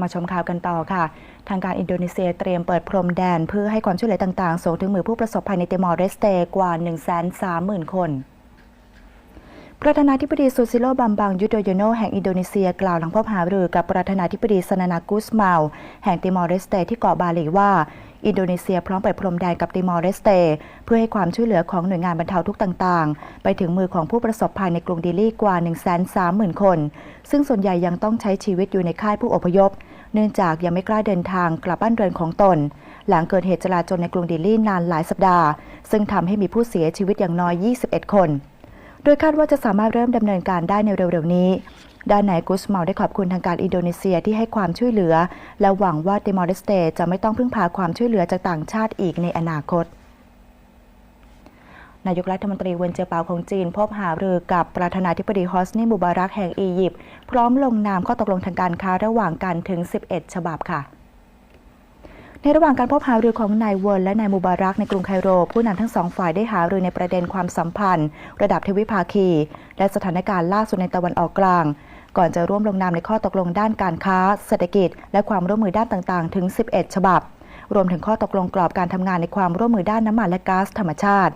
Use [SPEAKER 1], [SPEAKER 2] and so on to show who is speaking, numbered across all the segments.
[SPEAKER 1] มาชมข่าวกันต่อค่ะ ทางการอินโดนีเซียเตรียมเปิดพรมแดน เพื่อให้ความช่วยเหลือต่างๆ ส่งถึงมือผู้ประสบภัยในติมอร์เรสเตกว่า 130,000 คนประธานาธิบดีซูซิโลบัมบังยูโดโยโนแห่งอินโดนีเซียกล่าวหลังพบหารือกับประธานาธิบดีสนานากุสเมาลแห่งติมอร์เรสเตที่เกาะบาหลีว่า อินโดนีเซียพร้อมเปิดพรมแดนกับติมอร์เรสเต เพื่อให้ความช่วยเหลือของหน่วยงานบรรเทาทุกข์ต่างๆ ไปถึงมือของผู้ประสบภัยในกรุงดิลลีกว่า 130,000 คน ซึ่งส่วนใหญ่ยังต้องใช้ชีวิตอยู่ในค่ายผู้อพยพ เนื่องจากยังไม่กล้าเดินทางกลับบ้านเรือนของตน หลังเกิดเหตุจลาจลในกรุงดิลลีนานหลายสัปดาห์ ซึ่งทำให้มีผู้เสียชีวิตอย่างน้อย 21 คนโดยคาดว่าจะสามารถเริ่มดำเนินการได้ในเร็วๆนี้ ด้านนายกุสเมาได้ขอบคุณทางการอินโดนีเซียที่ให้ความช่วยเหลือ และหวังว่าติมอร์สเตจะไม่ต้องพึ่งพาความช่วยเหลือจากต่างชาติอีกในอนาคตนายกรัฐมนตรีเวนเจอเปาของจีน พบหารือกับประธานาธิบดีฮอสนีมูบารักแห่งอียิปต์พร้อมลงนามข้อตกลงทางการค้าระหว่างกันถึง 11 ฉบับค่ะ ในระหว่างการพบหารือของนายเวิร์นและนายมูบารักในกรุงไคโร ผู้นำทั้งสองฝ่ายได้หารือในประเด็นความสัมพันธ์ ระดับทวิภาคี และสถานการณ์ล่าสุดในตะวันออกกลาง ก่อนจะร่วมลงนามในข้อตกลงด้านการค้า เศรษฐกิจ และความร่วมมือด้านต่างๆ ถึง 11 ฉบับ รวมถึงข้อตกลงกรอบการทำงานในความร่วมมือด้านน้ำมันและก๊าซธรรมชาติ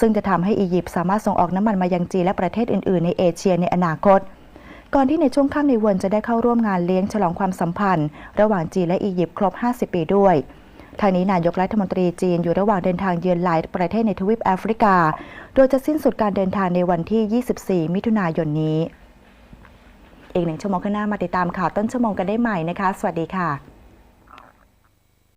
[SPEAKER 1] ซึ่งจะทำให้อียิปต์สามารถส่งออกน้ำมันมายังจีนและประเทศอื่น ๆ ในเอเชียในอนาคต ก่อนที่ในช่วงค่ำในวันจะได้เข้าร่วมงานเลี้ยงฉลองความสัมพันธ์ ระหว่างจีนและอียิปต์ครบ 50 ปีด้วยทางนี้นายกรัฐมนตรีจีนอยู่ระหว่างเดินทางเยือนหลายประเทศในทวีปแอฟริกา โดยจะสิ้นสุดการเดินทางในวันที่ 24 มิถุนายนนี้ อีกหนึ่งชั่วโมงข้างหน้ามาติดตามข่าวต้นชั่วโมงกันได้ใหม่นะคะ สวัสดีค่ะ